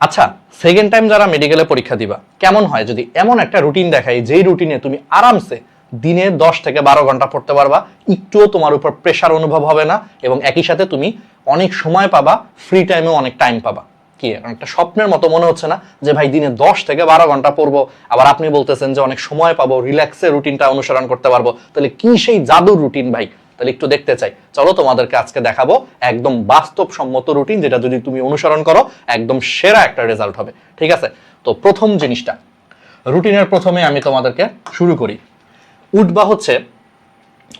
আচ্ছা second time যারা মেডিকেলে পরীক্ষা দিবা, কেমন হয় যদি এমন একটা রুটিন দেখাই যেই রুটিনে তুমি আরামসে দিনে দশ থেকে বারো ঘণ্টা পড়তে পারবা, একটুও তোমার উপর প্রেশার অনুভব হবে না এবং একই সাথে তুমি অনেক সময় পাবা ফ্রি টাইমেও অনেক টাইম পাবা। কি, একটা স্বপ্নের মতো মনে হচ্ছে না যে, ভাই, দিনে দশ থেকে বারো ঘণ্টা পড়ব। আবার আপনি বলতেছেন যে, অনেক সময় পাবো রিল্যাক্সে রুটিনটা অনুসরণ করতে পারব। তাহলে কি সেই জাদুর রুটিন ভাই? তাহলে একটু দেখতে চাই। চলো তোমাদেরকে আজকে দেখাবো একদম বাস্তবসম্মত রুটিন যেটা যদি তুমি অনুসরণ করো, একদম সেরা একটা রেজাল্ট হবে। ঠিক আছে? তো প্রথম জিনিসটা রুটিনের প্রথমে আমি তোমাদেরকে শুরু করি। উঠবা হচ্ছে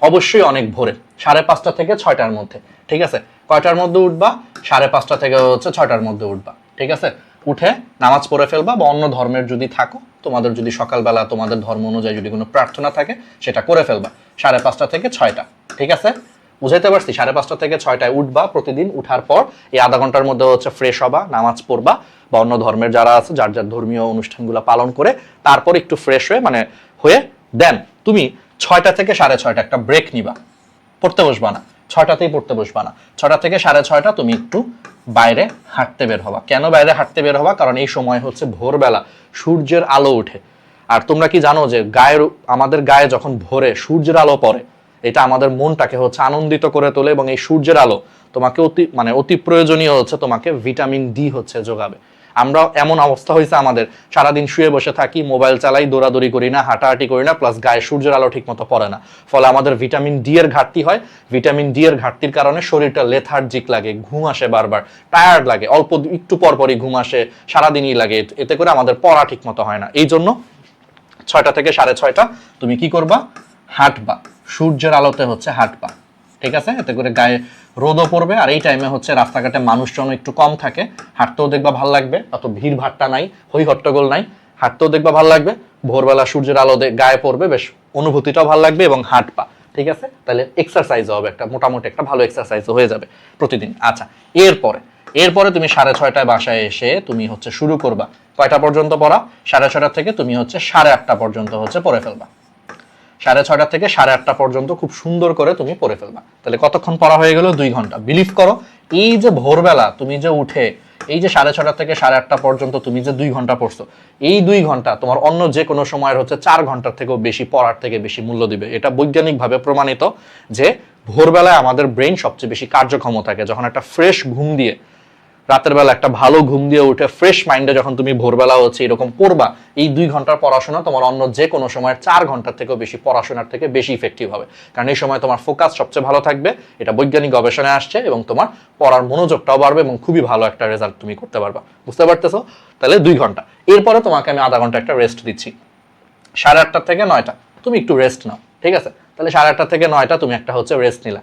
অবশ্যই অনেক ভোরে, সাড়ে পাঁচটা থেকে ছয়টার মধ্যে। ঠিক আছে? কয়টার মধ্যে উঠবা? সাড়ে পাঁচটা থেকে হচ্ছে ছয়টার মধ্যে উঠবা। ঠিক আছে? উঠে নামাজ পড়ে ফেলবা বা অন্য ধর্মের যদি থাকো, তোমাদের যদি সকালবেলা তোমাদের ধর্ম অনুযায়ী যদি কোনো প্রার্থনা থাকে, সেটা করে ফেলবা। সাড়ে পাঁচটা থেকে ছয়টা। ঠিক আছে? বুঝাইতে পারছি? সাড়ে পাঁচটা থেকে ছয়টায় উঠবা প্রতিদিন, উঠার পর এই আধা ঘণ্টার মধ্যে হচ্ছে ফ্রেশ হবা, নামাজ পড়বা বা অন্য ধর্মের যারা আছে, যার যার ধর্মীয় অনুষ্ঠানগুলো পালন করে তারপর একটু ফ্রেশ হয়ে মানে হয়ে, দেন তুমি ছয়টা থেকে সাড়ে ছয়টা একটা ব্রেক নিবা। পড়তে বসবা না। ছয়টাতেই পড়তে বসবা না। ছয়টা থেকে সাড়ে ছয়টা তুমি একটু বাইরে হাঁটতে বের হবা। কেন বাইরে হাঁটতে বের হবা? কারণ এই সময় হচ্ছে ভোরবেলা, সূর্যের আলো ওঠে। আর তোমরা কি জানো যে গায়ের, আমাদের গায়ে যখন ভোরে সূর্যের আলো পড়ে এটা আমাদের মনটাকে হচ্ছে আনন্দিত করে তোলে এবং এই সূর্যের আলো তোমাকে অতি মানে অতি প্রয়োজনীয় হচ্ছে তোমাকে ভিটামিন ডি হচ্ছে যোগাবে। আমরা এমন অবস্থা হয়েছে আমাদের। সারাদিন শুয়ে বসে থাকি, মোবাইল চালাই, দৌড়াদৌড়ি করি না, হাঁটাহাঁটি করি না প্লাস গায়ে সূর্যের আলো ঠিক মতো পড়ে না। ফলে আমাদের ভিটামিন ডি এর ঘাটতি হয়। ভিটামিন ডি এর ঘাটতির কারণে শরীরটা লেথার্জিক লাগে, ঘুম আসে বারবার টায়ার্ড লাগে, অল্প একটু পরপরই ঘুম আসে, সারাদিনই লাগে এতে করে আমাদের পড়া ঠিক মতো হয় না। এই জন্য ছয়টা থেকে সাড়ে ছয়টা, তুমি কি করবা? হাঁটবা। সূর্যের আলোতে হচ্ছে হাঁটবা ঠিক আছে? এতে করে গায়ে রোদও পড়বে, আর এই টাইমে হচ্ছে রাস্তাঘাটে মানুষজন একটু কম থাকে। হাঁটতেও দেখবা ভালো লাগবে, অত ভিড় ভাট্টা নাই হই হট্টগোল নাই, হাঁটতেও দেখবা ভালো লাগবে। ভোরবেলা সূর্যের আলো গায়ে পড়বে, বেশ অনুভূতিটাও ভালো লাগবে এবং হাঁটবা ঠিক আছে? তাহলে এক্সারসাইজও হবে একটা, মোটামুটি একটা ভালো এক্সারসাইজও হয়ে যাবে প্রতিদিন। আচ্ছা এরপরে এরপরে তুমি সাড়ে ছয়টায় বাসায় এসে তুমি হচ্ছে শুরু করবা। কয়টা পর্যন্ত পড়া? সাড়ে ছয়টা থেকে তুমি হচ্ছে সাড়ে আটটা পর্যন্ত হচ্ছে পড়ে ফেলবা। সাড়ে ছয়টা থেকে সাড়ে আটটা পর্যন্ত খুব সুন্দর করে তুমি পড়ে ফেলবা। তাহলে কতক্ষণ পড়া হয়ে গেল? দুই ঘণ্টা। বিলিভ করো, এই যে ভোরবেলা তুমি যে উঠে, এই যে সাড়ে ছটা থেকে সাড়ে আটটা পর্যন্ত তুমি যে দুই ঘণ্টা পড়ছো, এই দুই ঘণ্টা তোমার অন্য যে কোনো সময়ের হচ্ছে চার ঘণ্টার থেকেও বেশি পড়ার থেকে বেশি মূল্য দিবে। এটা বৈজ্ঞানিকভাবে প্রমাণিত যে ভোরবেলায় আমাদের ব্রেন সবচেয়ে বেশি কার্যক্ষম থাকে। যখন একটা ফ্রেশ ঘুম দিয়ে রাতের বেলা একটা ভালো ঘুম দিয়ে উঠে ফ্রেশ মাইন্ডে যখন তুমি ভোরবেলা হচ্ছে এরকম পড়বা, এই দুই ঘণ্টার পড়াশোনা তোমার অন্য যে কোনো সময়ের চার ঘণ্টার থেকেও বেশি পড়াশোনার থেকে বেশি ইফেক্টিভ হবে। কারণ এই সময় তোমার ফোকাস সবচেয়ে ভালো থাকবে, এটা বৈজ্ঞানিক গবেষণায় আসছে এবং তোমার পড়ার মনোযোগটাও বাড়বে এবং খুবই ভালো একটা রেজাল্ট তুমি করতে পারবা। বুঝতে পারতেছো? তাহলে দুই ঘণ্টা। এরপরে তোমাকে আমি আধা ঘণ্টা একটা রেস্ট দিচ্ছি। সাড়ে আটটা থেকে নয়টা। তুমি একটু রেস্ট নাও, ঠিক আছে? তাহলে সাড়ে আটটা থেকে নয়টা তুমি একটা হচ্ছে রেস্ট নিলা।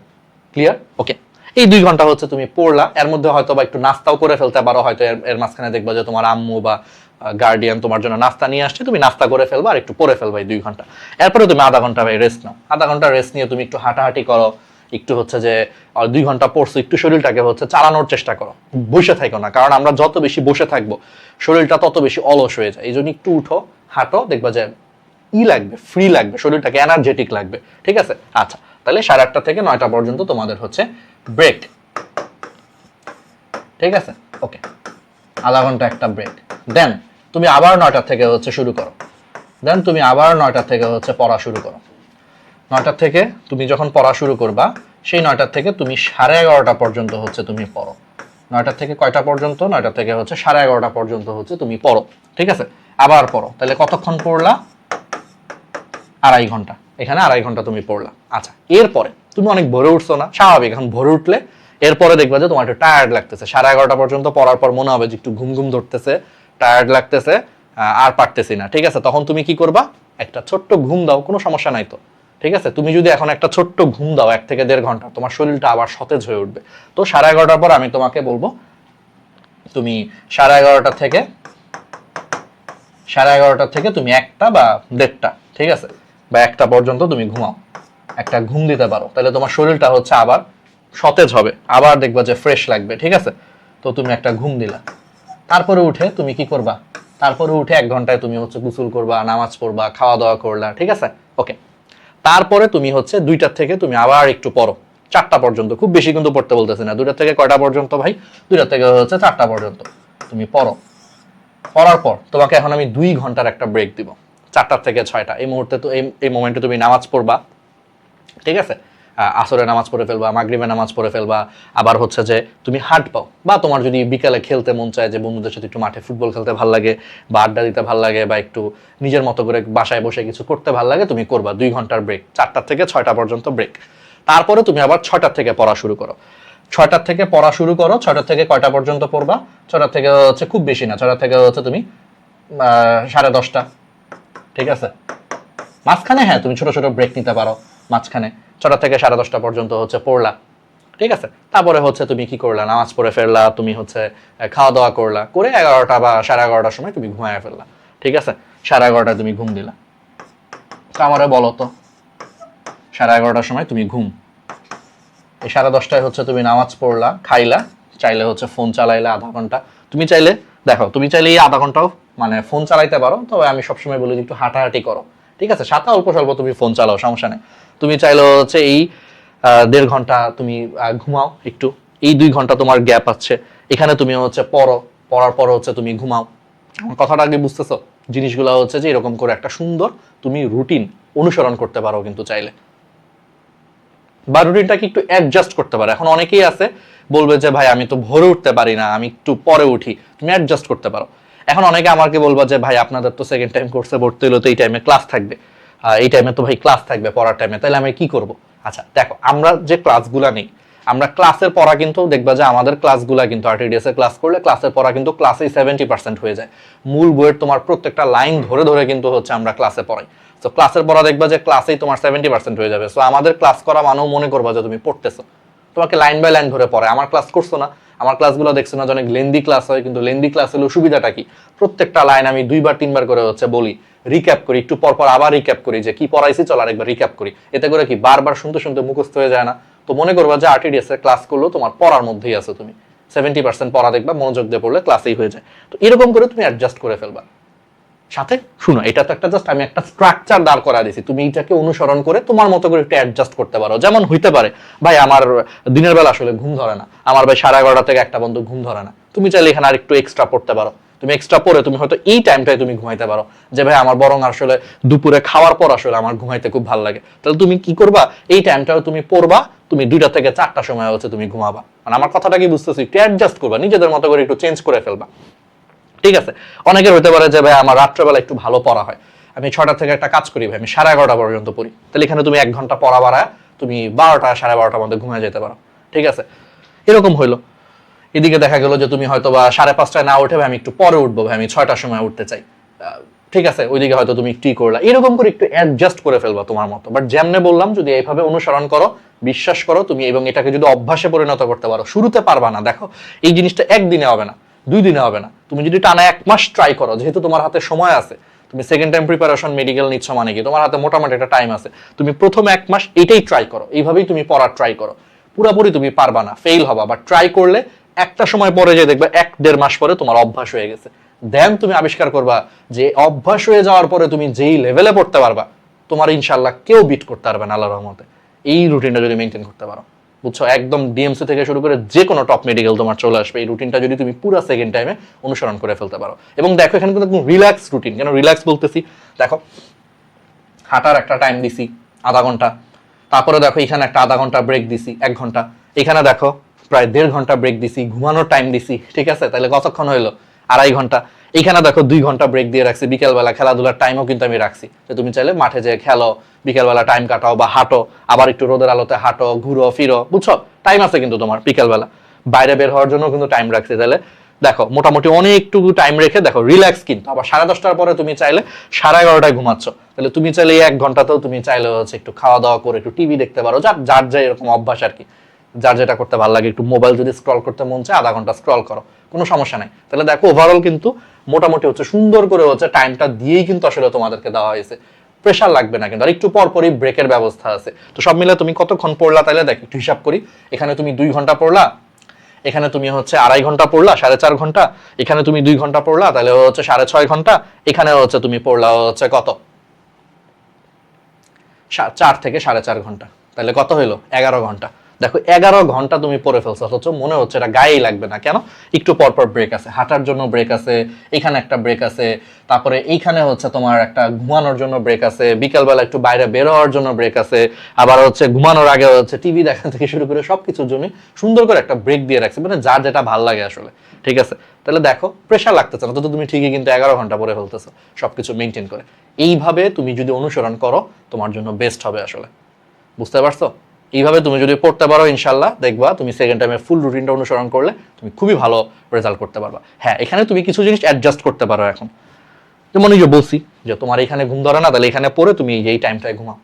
ক্লিয়ার ওকে এই দুই ঘণ্টা হচ্ছে তুমি পড়লা। এর মধ্যে হয়তো বা একটু নাস্তাও করে ফেলতে পারো, হয়তো এর মাঝখানে দেখবা যে তোমার আম্মু বা গার্ডিয়ান তোমার জন্য নাস্তা নিয়ে আসছে, তুমি নাস্তা করে ফেলবা আর একটু পড়ে ফেলবা এই দুই ঘণ্টা। এরপরে তুমি আধা ঘণ্টা ভাই রেস্ট নাও। আধা ঘণ্টা রেস্ট নিয়ে তুমি একটু হাঁটাহাঁটি করো, একটু হচ্ছে যে দুই ঘণ্টা পড়ছো, একটু শরীরটাকে হচ্ছে চালানোর চেষ্টা করো। বসে থাকো না, কারণ আমরা যত বেশি বসে থাকব, শরীরটা তত বেশি অলস হয়ে যায়। এই জন্য একটু উঠো, হাঁটো, দেখবা যে ই লাগবে ফ্রি লাগবে, শরীরটাকে এনার্জেটিক লাগবে। ঠিক আছে? আচ্ছা তাহলে সাড়ে আটটা থেকে নয়টা পর্যন্ত তোমাদের হচ্ছে ব্রেক ঠিক আছে? ওকে আধা ঘণ্টা একটা ব্রেক দেন তুমি আবার নয়টা থেকে হচ্ছে শুরু করো। দেন তুমি আবার নয়টা থেকে হচ্ছে পড়া শুরু করো। নয়টা থেকে তুমি যখন পড়া শুরু করবা, সেই নয়টার থেকে তুমি সাড়ে এগারোটা পর্যন্ত হচ্ছে তুমি পড়ো। নয়টা থেকে কয়টা পর্যন্ত? নয়টা থেকে হচ্ছে সাড়ে এগারোটা পর্যন্ত হচ্ছে তুমি পড়ো। ঠিক আছে? আবার পড়ো। তাহলে কতক্ষণ পড়লা? আড়াই ঘণ্টা। এখানে আড়াই ঘণ্টা তুমি পড়লা। আচ্ছা এরপরে তুমি অনেক ভরে উঠছো না? স্বাভাবিক, এখন ভোরে উঠলে এরপরে দেখবা যে তোমার একটু টায়ার্ড লাগতেছে। সাড়ে এগারোটা পর্যন্ত পড়ার পর মনে হবে যে একটু ঘুম ঘুম ধরতেছে টায়ার্ড লাগতেছে আর পারতেছি না। ঠিক আছে? তখন তুমি কি করবা? একটা ছোট্ট ঘুম দাও, কোনো সমস্যা নাই তো। ঠিক আছে? তুমি যদি এখন একটা ছোট্ট ঘুম দাও, এক থেকে দেড় ঘণ্টা, তোমার শরীরটা আবার সতেজ হয়ে উঠবে। তো সাড়ে এগারোটার পর আমি তোমাকে বলব, তুমি সাড়ে এগারোটা থেকে, সাড়ে এগারোটা থেকে তুমি একটা বা দেড়টা, ঠিক আছে? বা একটা পর্যন্ত তুমি ঘুমাও। একটা ঘুম দিতে পারো। তাহলে তোমার শরীরটা হচ্ছে আবার সতেজ হবে। আবার দেখবা যে ফ্রেশ লাগবে, ঠিক আছে? তো তুমি একটা ঘুম দিলা। তারপরে উঠে তুমি কি করবা? তারপরে উঠে এক ঘন্টায় তুমি হচ্ছে গোসল করবা, নামাজ পড়বা খাওয়া দাওয়া করলা, ঠিক আছে? ওকে তারপরে তুমি হচ্ছে দুইটার থেকে তুমি আবার একটু পড়ো। চারটা পর্যন্ত, খুব বেশি কিন্তু পড়তে বলতেছি না। দুইটা থেকে কয়টা পর্যন্ত ভাই? দুইটা থেকে হচ্ছে চারটা পর্যন্ত তুমি পড়ো। পড়ার পর তোমাকে এখন আমি দুই ঘণ্টার একটা ব্রেক দিব। চারটার থেকে ছয়টা। এই মুহূর্তে তো এই মোমেন্টে তুমি নামাজ পড়বা। ঠিক আছে? আসরে নামাজ পড়ে ফেলবা মাগরিবে নামাজ পড়ে ফেলবা, আবার হচ্ছে যে তুমি হাট পাও, বা তোমার যদি বিকালে খেলতে মন চায় যে বন্ধুদের সাথে একটু মাঠে ফুটবল খেলতে ভালো লাগে, বা আড্ডা দিতে ভালো লাগে, বা একটু নিজের মতো করে বাসায় বসে কিছু করতে ভালো লাগে, তুমি করবা দুই ঘণ্টার ব্রেক চারটার থেকে ছয়টা পর্যন্ত ব্রেক তারপরে তুমি আবার ছয়টার থেকে পড়া শুরু করো। ছয়টার থেকে পড়া শুরু করো, ছয়টার থেকে কয়টা পর্যন্ত পড়বা? ছয়টার থেকে হচ্ছে খুব বেশি না, ছয়টার থেকে হচ্ছে তুমি সাড়ে দশটা, ঠিক আছে? মাঝখানে হ্যাঁ তুমি ছোট ছোট ব্রেক নিতে পারো। মাঝখানে, ছটা থেকে সাড়ে দশটা পর্যন্ত হচ্ছে পড়লা। ঠিক আছে? তারপরে হচ্ছে তুমি কি করলা? নামাজ পড়ে ফেললা, তুমি হচ্ছে খাওয়া দাওয়া করলা, করে এগারোটা বা সাড়ে এগারোটার সময় তুমি ঘুমায় ফেললা। ঠিক আছে? সাড়ে এগারোটায় তুমি ঘুম দিলা। তো আমারে বলো তো, সাড়ে এগারোটার সময় তুমি ঘুম। এই সাড়ে দশটায় হচ্ছে তুমি নামাজ পড়লা, খাইলা, চাইলে হচ্ছে ফোন চালাইলা আধা ঘণ্টা। তুমি চাইলে, দেখো, তুমি চাইলে এই আধা ঘন্টাও মানে ফোন চালাইতে পারো, তবে আমি সবসময় বলি একটু হাঁটাহাঁটি করো। ঠিক আছে সাথে অল্প স্বল্প তুমি ফোন চালাও, সমস্যা নেই। তুমি চাইলে হচ্ছে এই দেড় ঘণ্টা তুমি ঘুমাও একটু। এই দুই ঘণ্টা তোমার গ্যাপ আছে। এখানে তুমি হচ্ছে পড়ো, পড়ার পর হচ্ছে তুমি ঘুমাও। কথাটা আগে বুঝতেছো? জিনিসগুলো হচ্ছে যে এরকম করে একটা সুন্দর তুমি রুটিন অনুসরণ করতে পারো কিন্তু চাইলে। বা রুটিনটাকে একটু অ্যাডজাস্ট করতে পারো। এখন অনেকেই আছে, বলবে যে, ভাই, আমি তো ভোরে উঠতে পারি না, আমি একটু পরে উঠি। তুমি অ্যাডজাস্ট করতে পারো। এখন অনেকে আমাকে বলবা যে, ভাই, আপনাদের তো সেকেন্ড টাইম কোর্সে ভর্তি হলো তো এই টাইমে ক্লাস থাকবে। এই টাইমে তো ভাই ক্লাস থাকবে পড়ার টাইমে তাহলে আমি কি করব? আচ্ছা দেখো, আমরা যে ক্লাসগুলা নেই, আমরা ক্লাসের পড়া কিন্তু দেখবা যে আমাদের ক্লাসগুলা কিন্তু আরটিডিএস এর ক্লাস করলে ক্লাসের পড়া কিন্তু ক্লাসেই সেভেন্টি পার্সেন্ট হয়ে যায়। মূল বইয়ের তোমার প্রত্যেকটা লাইন ধরে ধরে কিন্তু হচ্ছে আমরা ক্লাসে পড়াই। তো ক্লাসের পড়া দেখবা যে ক্লাসেই তোমার সেভেন্টি পার্সেন্ট হয়ে যাবে। সো আমাদের ক্লাস করা মানেও মনে করবা যে তুমি পড়তেছো। তোমাকে লাইন বাই লাইন ধরে পড়ে আমার ক্লাস করছ না, আমার ক্লাসগুলো দেখছ না অনেক লেন্দি ক্লাস হয়, কিন্তু লেন্দি ক্লাস হলো সুবিধাটা কি? প্রত্যেকটা লাইন আমি দুইবার, তিনবার করে হচ্ছে বলি রিক্যাপ করি, একটু পর পর আবার রিক্যাপ করি যে কি পড়াইছি, চল আরেকবার রিক্যাপ করি। এতে করে কি বারবার শুনতে শুনতে মুখস্থ হয়ে যায় না। তো মনে করবা যে আরটিডিএস এর ক্লাস করলেও তোমার পড়ার মধ্যেই আছো তুমি। সেভেন্টি পার্সেন্ট পড়া দেখবা, মনোযোগ দিয়ে পড়লে ক্লাসেই হয়ে যায়। তো এরকম করে তুমি অ্যাডজাস্ট করে ফেলবা। সাথে শুনো, এটা তো একটা জাস্ট আমি একটা স্ট্রাকচার দাঁড় করা দিয়েছি। তুমি এটাকে অনুসরণ করে তোমার মতো করে একটু অ্যাডজাস্ট করতে পারো। যেমন হইতে পারে, ভাই আমার দিনের বেলা আসলে ঘুম ধরে না। আমার ভাই সাড়ে এগারোটা থেকে একটা বন্ধু ঘুম ধরে না। তুমি চাইলে এখানে আর একটু এক্সট্রা পড়তে পারো। তুমি এক্সট্রা পরে তুমি হয়তো এই টাইমটায় তুমি ঘুমাইতে পারো। যে ভাই আমার বরং আসলে দুপুরে খাওয়ার পর আসলে আমার ঘুমাইতে খুব ভালো লাগে। তাহলে তুমি কি করবা? এই টাইমটাও তুমি পড়বা, তুমি দুইটা থেকে চারটা সময় হচ্ছে তুমি ঘুমাবা। মানে আমার কথাটা কি বুঝতেছি? একটু অ্যাডজাস্ট করবা, নিজেদের মতো করে একটু চেঞ্জ করে ফেলবা। ঠিক আছে? অনেকের হতে পারে যে, ভাই, আমার রাত্রেবেলা একটু ভালো পড়া হয়। আমি ছটা থেকে একটা কাজ করি, ভাই। আমি সাড়ে এগারোটা পর্যন্ত পড়ি। তাহলে এখানে তুমি এক ঘণ্টা পড়া বাড়ায়, তুমি বারোটা, সাড়ে বারোটার মধ্যে ঘুমিয়ে যেতে পারো। ঠিক আছে? এরকম হইল। এদিকে দেখা গেল যে, তুমি হয়তো বা সাড়ে পাঁচটায় না উঠে আমি একটু পরে উঠবো, ভাই। আমি ছয়টার সময় উঠতে চাই। ঠিক আছে? ওইদিকে হয়তো তুমি একটু করলা। এরকম করে একটু অ্যাডজাস্ট করে ফেলবা তোমার মতো। বাট যেমনে বললাম, যদি এইভাবে অনুসরণ করো, বিশ্বাস করো, তুমি এবং এটাকে যদি অভ্যাসে পরিণত করতে পারো, শুরুতে পারবা না। দেখো, এই জিনিসটা একদিনে হবে না। দুই দিনে হবে না। তুমি যদি টানা এক মাস ট্রাই করো, যেহেতু তোমার হাতে সময় আছে, তুমি সেকেন্ড টাইম প্রিপারেশন মেডিকেল নিচ্ছ মানে কি? তোমার হাতে মোটামুটি একটা টাইম আছে। তুমি প্রথম এক মাস এটাই ট্রাই করো, এইভাবেই তুমি পড়ার ট্রাই করো। পুরোপুরি তুমি পারবা না ফেল হবা বা ট্রাই করলে একটা সময় পরে যে দেখবে এক দেড় মাস পরে তোমার অভ্যাস হয়ে গেছে। দেন তুমি আবিষ্কার করবা যে অভ্যাস হয়ে যাওয়ার পরে তুমি যেই লেভেলে পড়তে পারবা, তোমার ইনশাল্লাহ কেউ বিট করতে পারবে না, আল্লাহর রহমতে। এই রুটিনটা যদি মেনটেন করতে পারো। বুঝছ? একদম ডিএমসি থেকে শুরু করে যে কোনো টপ মেডিকেল তোমার চলে আসবে। এই রুটিনটা যদি তুমি পুরো সেকেন্ড টাইমে অনুসরণ করে ফেলতে পারো। এবং দেখো, এখানে কিন্তু রিল্যাক্স রুটিন কেন? রিল্যাক্স বলতেছি, দেখো, হাঁটার একটা টাইম দিছি, আধা ঘণ্টা। তারপরে দেখো, এখানে একটা আধা ঘণ্টা ব্রেক দিছি, এক ঘণ্টা। এখানে দেখো, প্রায় দেড় ঘণ্টা ব্রেক দিছি, ঘুমানোর টাইম দিছি, ঠিক আছে? তাহলে কতক্ষণ হইল? আড়াই ঘণ্টা। এখানে দেখো দুই ঘণ্টা ব্রেক দিয়ে রাখছি। বিকেলবেলা খেলাধুলার টাইমও কিন্তু আমি রাখছি। যে তুমি চাইলে মাঠে যে খেলো, বিকেলবেলা টাইম কাটাও বা হাঁটো, আবার একটু রোদের আলোতে হাঁটো, ঘুরো, ফিরো, বুঝছ? টাইম আছে কিন্তু তোমার বিকেলবেলা। বাইরে বের হওয়ার জন্য কিন্তু টাইম রাখছি তাহলে। দেখো, মোটামুটি অনেকটুকু টাইম রেখে দেখো রিল্যাক্স কিন্তু। আবার সাড়ে দশটার পরে তুমি চাইলে সাড়ে এগারোটায় ঘুমাচ্ছ। তাহলে তুমি চাইলে এক ঘন্টাতেও তুমি চাইলে হচ্ছে একটু খাওয়া দাওয়া করে একটু টিভি দেখতে পারো। যার যার যে এরকম অভ্যাস আর কি। যার যেটা করতে ভালো লাগে একটু মোবাইল যদি স্ক্রল করতে মন চায়, আধা ঘণ্টা স্ক্রল করো। কোনো সমস্যা নাই। তাহলে দেখো ওভারঅল কিন্তু মোটামুটি হচ্ছে সুন্দর করে হচ্ছে টাইমটা দিয়েই কিন্তু আসলে তোমাদেরকে দেওয়া হয়েছে। প্রেশার লাগবে না কিন্তু। আর একটু পর পরই ব্রেকের ব্যবস্থা আছে। তো সব মিলে তুমি কতক্ষণ পড়লা তাহলে দেখ, একটু হিসাব করি। এখানে তুমি দুই ঘণ্টা পড়লা, এখানে তুমি হচ্ছে আড়াই ঘণ্টা পড়লা, সাড়ে চার ঘণ্টা। এখানে তুমি দুই ঘণ্টা পড়লা, তাহলে হচ্ছে সাড়ে ছয় ঘণ্টা। এখানে হচ্ছে তুমি পড়লা হচ্ছে কত? চার থেকে সাড়ে চার ঘণ্টা। তাহলে কত হলো এগারো ঘণ্টা। দেখো, এগারো ঘণ্টা তুমি পরে ফেলছো, অথচ মনে হচ্ছে এটা গায়েই লাগবে না। কেন? একটু পর পর ব্রেক আছে। হাঁটার জন্য ব্রেক আছে, এখানে একটা ব্রেক আছে, তারপরে এইখানে হচ্ছে তোমার একটা ঘুমানোর জন্য ব্রেক আছে, বিকালবেলা একটু বাইরে বের হওয়ার জন্য ব্রেক আছে, আবার হচ্ছে ঘুমানোর আগে হচ্ছে টিভি দেখা থেকে শুরু করে সব কিছুর জন্য সুন্দর করে একটা ব্রেক দিয়ে রাখছে মানে যার যেটা ভালো লাগে আসলে। ঠিক আছে? তাহলে দেখো প্রেশার লাগতেছে না তো তুমি ঠিকই কিন্তু এগারো ঘণ্টা পরে ফেলতেছো, সবকিছু মেনটেন করে। এইভাবে তুমি যদি অনুসরণ করো, তোমার জন্য বেস্ট হবে আসলে। বুঝতে পারছ? এইভাবে তুমি যদি পড়তে পারো ইনশাল্লাহ দেখবা তুমি সেকেন্ড টাইমে ফুল রুটিনটা অনুসরণ করলে তুমি খুবই ভালো রেজাল্ট করতে পারবা। হ্যাঁ এখানে তুমি কিছু জিনিস অ্যাডজাস্ট করতে পারো এখন। যেমন এই যে বলছি, যে তোমার এখানে ঘুম ধরে না, তাহলে এখানে পড়ে তুমি এই টাইমটায় ঘুমাও।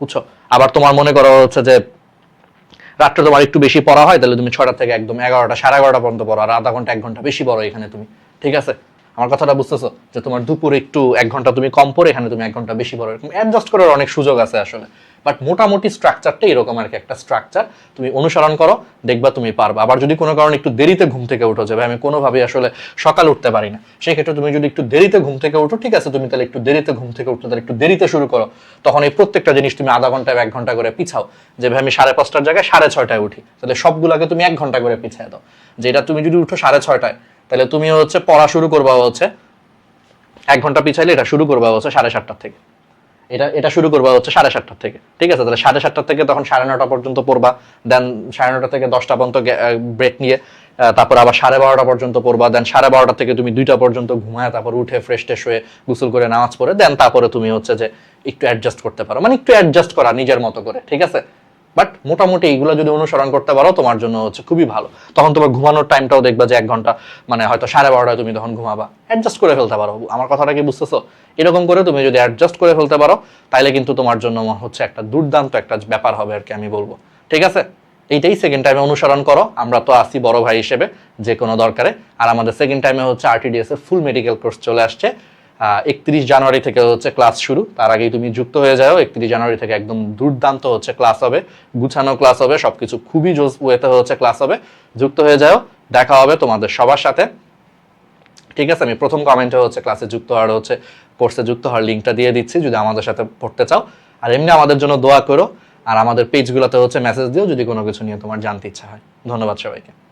বুঝছ? আবার তোমার মনে করো হচ্ছে যে রাত্রে তোমার একটু বেশি পড়া হয়, তাহলে তুমি ছটা থেকে একদম এগারোটা, সাড়ে এগারোটা পর্যন্ত পড়ো, আর আধা ঘণ্টা, এক ঘণ্টা বেশি পড়ো এখানে তুমি। ঠিক আছে? আমার কথাটা বুঝতেছো? যে তোমার দুপুরে একটু এক ঘণ্টা তুমি কম পড়ে, এখানে তুমি এক ঘণ্টা বেশি পড়ো, এরকম অ্যাডজাস্ট করার অনেক সুযোগ আছে আসলে। বাট মোটামুটি স্ট্রাকচারটা এরকম আর কি একটা স্ট্রাকচার তুমি অনুসরণ করো, দেখবা তুমি পারবা। আবার যদি কোনো কারণে একটু দেরিতে ঘুম থেকে উঠো যাবে আমি কোনোভাবে আসলে সকাল উঠতে পারি না সেই ক্ষেত্রে তুমি যদি একটু দেরিতে ঘুম থেকে উঠো, ঠিক আছে, তুমি তাহলে একটু দেরিতে ঘুম থেকে উঠতে, তাহলে একটু দেরিতে শুরু করো। তখন এই প্রত্যেকটা জিনিস তুমি আধা ঘণ্টা এক ঘণ্টা করে পিছাও। যে ভাই আমি সাড়ে পাঁচটার জায়গায় সাড়ে ছয়টায় উঠি। তাহলে সবগুলোকে তুমি এক ঘণ্টা করে পিছিয়ে দাও। যেটা তুমি যদি উঠো সাড়ে ছয়টায় তাহলে তুমি হচ্ছে পড়া শুরু করবা হচ্ছে। এক ঘণ্টা পিছাইলে এটা শুরু করবা হচ্ছে সাড়ে সাতটার থেকে। এটা এটা শুরু করবা হচ্ছে সাড়ে সাতটার থেকে। ঠিক আছে? তাহলে সাড়ে সাতটার থেকে তখন সাড়ে নটা পর্যন্ত পড়বা। দেন সাড়ে নটা থেকে দশটা পর্যন্ত ব্রেক নিয়ে তারপর আবার সাড়ে বারোটা পর্যন্ত পড়বা। দেন সাড়ে বারোটা থেকে তুমি দুইটা পর্যন্ত ঘুমায়, তারপর উঠে ফ্রেশ ট্রেশ হয়ে গোসল করে নামাজ পড়ে। দেন তারপরে তুমি হচ্ছে যে একটু অ্যাডজাস্ট করতে পারো। মানে একটু অ্যাডজাস্ট করা নিজের মতো করে। ঠিক আছে? বাট মোটামুটি এইগুলো যদি অনুসরণ করতে পারো, তোমার জন্য হচ্ছে খুবই ভালো। তখন তোমার ঘুমানোর টাইমটাও দেখবা যে এক ঘণ্টা মানে হয়তো সাড়ে বারোটায় তুমি তখন ঘুমাবা। অ্যাডজাস্ট করে ফেলতে পারো। আমার কথাটা কি বুঝতেছো? এরকম করে তুমি যদি অ্যাডজাস্ট করে ফেলতে পারো তাহলে কিন্তু তোমার জন্য হচ্ছে একটা দুর্দান্ত একটা ব্যাপার হবে আর কি আমি বলব। ঠিক আছে? এইটাই সেকেন্ড টাইমে অনুসরণ করো। আমরা তো আসি বড় ভাই হিসেবে যে কোনো দরকারে। আর আমাদের সেকেন্ড টাইমে হচ্ছে আরটিডিএস এর ফুল মেডিকেল কোর্স চলে আসছে। একত্রিশ জানুয়ারি থেকে হচ্ছে ক্লাস শুরু। তার আগেই তুমি যুক্ত হয়ে যাও। একত্রিশ জানুয়ারি থেকে একদম দুর্দান্ত হচ্ছে ক্লাস হবে। গুছানো ক্লাস হবে। সবকিছু খুবই জোস ওয়েতে হচ্ছে ক্লাস হবে। যুক্ত হয়ে যাও। দেখা হবে তোমাদের সবার সাথে। ঠিক আছে? আমি প্রথম কমেন্টে হচ্ছে ক্লাসে যুক্ত হওয়ার হচ্ছে কোর্সে যুক্ত হওয়ার লিঙ্কটা দিয়ে দিচ্ছি। যদি আমাদের সাথে পড়তে চাও। আর এমনি আমাদের জন্য দোয়া করো। আর আমাদের পেজগুলোতে হচ্ছে মেসেজ দিও। যদি কোনো কিছু নিয়ে তোমার জানতে ইচ্ছা হয়। ধন্যবাদ সবাইকে।